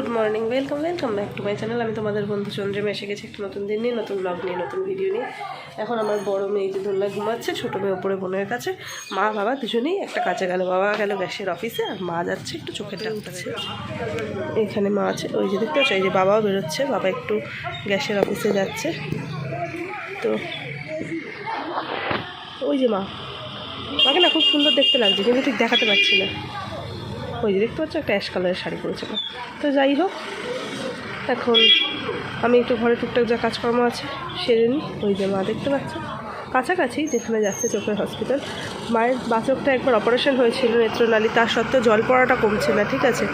Good morning, welcome welcome back to my channel. আমি তোমাদের বন্ধু চন্দ্রিমা, এসে গেছি একটা নতুন দিন নিয়ে, নতুন ব্লগ নিয়ে, নতুন ভিডিও নিয়ে। এখন আমার বড় মেয়ে যে দোলনায় ঘুমাচ্ছে, ছোটো মেয়ে ওপরে বোনের কাছে। মা, বাবা দুজনেই একটা কাছে গেল বাবা গেল গ্যাসের অফিসে আর মা যাচ্ছে একটু চোখের ডাক্তারে এখানে মা আছে, ওই যে দেখতে পাচ্ছ, এই যে বাবাও বেরোচ্ছে, বাবা একটু গ্যাসের অফিসে যাচ্ছে। তো, ওই যে মা। মাকে না খুব সুন্দর দেখতে লাগছে, কিন্তু ঠিক দেখাতে পারছি না। ওই যে দেখতে পাচ্ছ একটা অ্যাশ কালারের শাড়ি পরেছিল। তো যাই হোক, এখন আমি একটু ঘরে টুকটাক যা কাজকর্ম আছে সেরে নিই। ওই যে মা দেখতে পাচ্ছ। কাছাকাছি যেখানে যাচ্ছে চোখের হসপিটাল। মায়ের বাচকটা একবার অপারেশন হয়েছিল নেত্রনালী তার সত্ত্বেও জল পড়াটা কমছে না, ঠিক আছে?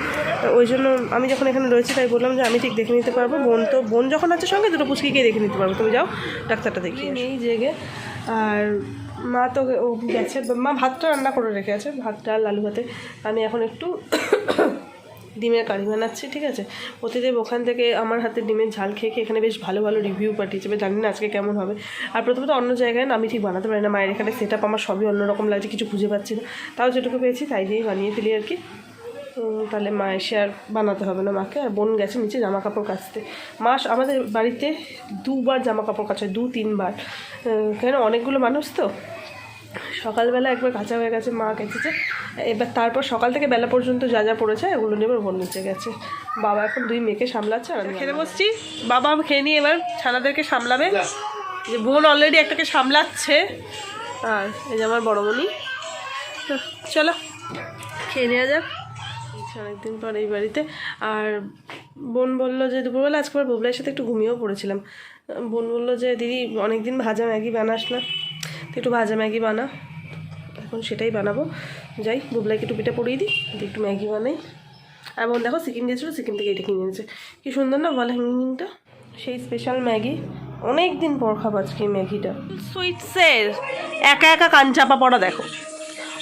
ওই জন্য আমি যখন এখানে রয়েছি, তাই বললাম যে আমি ঠিক দেখে নিতে পারব। বোন তো, বোন যখন আছে সঙ্গে, দুটো পুচকিকে দেখে নিতে পারব। তুমি যাও, ডাক্তারটা দেখিয়ে নেই জেগে আর মা তো ও গেছে, মা ভাতটা রান্না করে রেখে আছে, ভাতটা আর আলু ভাতে। আমি এখন একটু ডিমের কারি বানাচ্ছি, ঠিক আছে? প্রতিদেব ওখান থেকে আমার হাতে ডিমের ঝাল খেয়ে খেয়ে এখানে বেশ ভালো ভালো রিভিউ পাঠিয়েছে জানি না আজকে কেমন হবে। আর প্রথমত অন্য জায়গায় না, আমি ঠিক বানাতে পারি না, মায়ের এখানে সেট আমার সবই অন্যরকম লাগছে, কিছু খুঁজে পাচ্ছি না। তাও যেটুকু পেয়েছি, তাই দিয়েই বানিয়ে ফেলি আর কি। তাহলে মা এসে আর বানাতে হবে না মাকে। আর বোন গেছে নিচে জামা কাপড় কাচতে। মা স- আমাদের বাড়িতে দুবার জামা কাপড় কাচে দু তিনবার। কেন? অনেকগুলো মানুষ তো। সকালবেলা একবার কাঁচা হয়ে গেছে মা কেচেছে। এবার তারপর সকাল থেকে বেলা পর্যন্ত যা যা পড়েছে ওগুলো নিয়ে এবার বোন নিচে গেছে। বাবা এখন দুই মেয়েকে সামলাচ্ছে আর আমি খেতে বসছি? বাবা খেয়ে নিয়ে এবার ছানাদেরকে সামলাবে। যে। বোন অলরেডি একটাকে সামলাচ্ছে। আর এই যে আমার বড়মণি। তো চলো খেয়ে নেওয়া যাক। অনেকদিন পর এই বাড়িতে। আর বোন বলল যে, দুপুরবেলা আজকে বুবলাইয়ের সাথে একটু ঘুমিয়েও পড়েছিলাম। বোন বলল যে, দিদি, অনেকদিন ভাজা ম্যাগি বানাস না। একটু ভাজা ম্যাগি বানা। এখন সেটাই বানাবো। যাই, বুবলাইকে টুপিটা পরিয়ে দিই একটু ম্যাগি বানাই। আর বোন দেখো, সিকিম গেছিল সিকিম থেকে এটা কিনে এনেছে। কি সুন্দর না বল হ্যাঙ্গিংটা সেই স্পেশাল ম্যাগি। অনেক দিন পর খাব আজকে ম্যাগিটা। সুইটসের একা একা কান চাপা পড়া দেখো।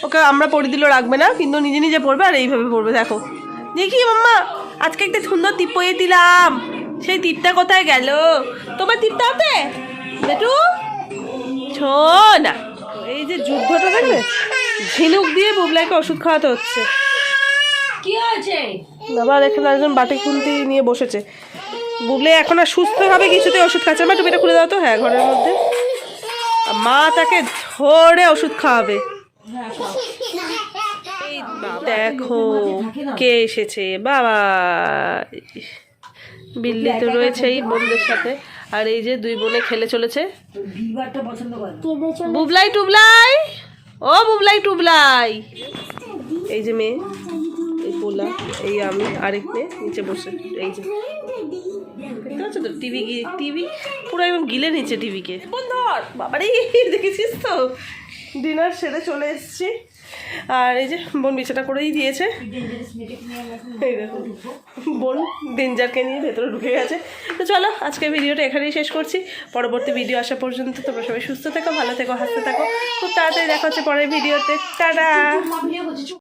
ওকে আমরা পড়ে দিলেও রাখবে না কিন্তু নিজে নিজে পড়বে আর এইভাবে পড়বে দেখো। দেখি মাম্মা আজকে একটা সুন্দর টিপ পরিয়ে দিলাম। সেই টিপটা কোথায় গেল? তোমার টিপটা হাতে? বেটু? ছো না। এই যে যুদ্ধটা দেখবে ঝিনুক দিয়ে বুবলাইকে ওষুধ খাওয়াতে হচ্ছে। কি হয়েছে? বাবা এখানে একজন বাটি খুন্তি নিয়ে বসেছে। বুবলে এখন আর সুস্থভাবে কিছুতে ওষুধ খাচ্ছে মা টুপিটা খুলে দাও তো। হ্যাঁ ঘরের মধ্যে। মা তাকে ধরে ওষুধ খাওয়াবে। দেখো কে এসেছে? বাবা। বিল্লি তো রয়েছেই বোনদের সাথে। আর এই যে দুই বোনে খেলে চলেছে। বুবলাই টুবলাই! ও বুবলাই টুবলাই! এই যে মেয়ে এই পোলা এই আমি আরেক মেয়ে নিচে বসে এই যে। দেখতে পাচ্ছ তো টিভি টিভি? পুরো একদম গিলে নিচ্ছে টিভিকে। বন্ধর বাবারে দেখেছিস তো? ডিনার সেরে চলে এসেছি। আর এই যে বোন বিছাটা করেই দিয়েছে। এই বোন ডেঞ্জারকে নিয়ে ভেতরে ঢুকে গেছে। তো চলো আজকে ভিডিওটা এখানেই শেষ করছি। পরবর্তী ভিডিও আসা পর্যন্ত তোমরা সবাই সুস্থ থেকো, ভালো থেকো, হাসতে থাকো। খুব তাড়াতাড়ি দেখা হচ্ছে পরের ভিডিওতে। টাটা!